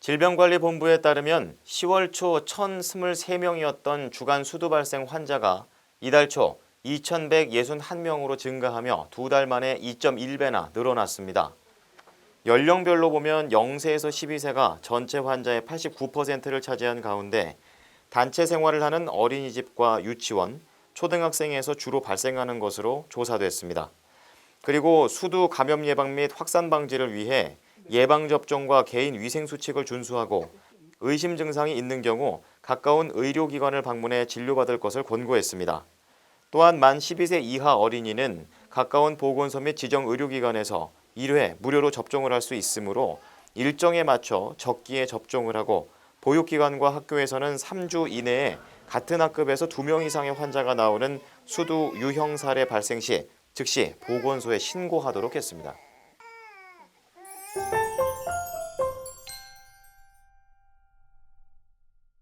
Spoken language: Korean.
질병관리본부에 따르면 10월 초 1,023명이었던 주간 수두 발생 환자가 이달 초 2,161명으로 증가하며 두 달 만에 2.1배나 늘어났습니다. 연령별로 보면 0세에서 12세가 전체 환자의 89%를 차지한 가운데 단체 생활을 하는 어린이집과 유치원, 초등학생에서 주로 발생하는 것으로 조사됐습니다. 그리고 수두 감염 예방 및 확산 방지를 위해 예방 접종과 개인 위생 수칙을 준수하고 의심 증상이 있는 경우 가까운 의료기관을 방문해 진료받을 것을 권고했습니다. 또한 만 12세 이하 어린이는 가까운 보건소 및 지정 의료기관에서 1회 무료로 접종을 할 수 있으므로 일정에 맞춰 적기에 접종을 하고 보육기관과 학교에서는 3주 이내에 같은 학급에서 2명 이상의 환자가 나오는 수두 유형 사례 발생 시 즉시 보건소에 신고하도록 했습니다.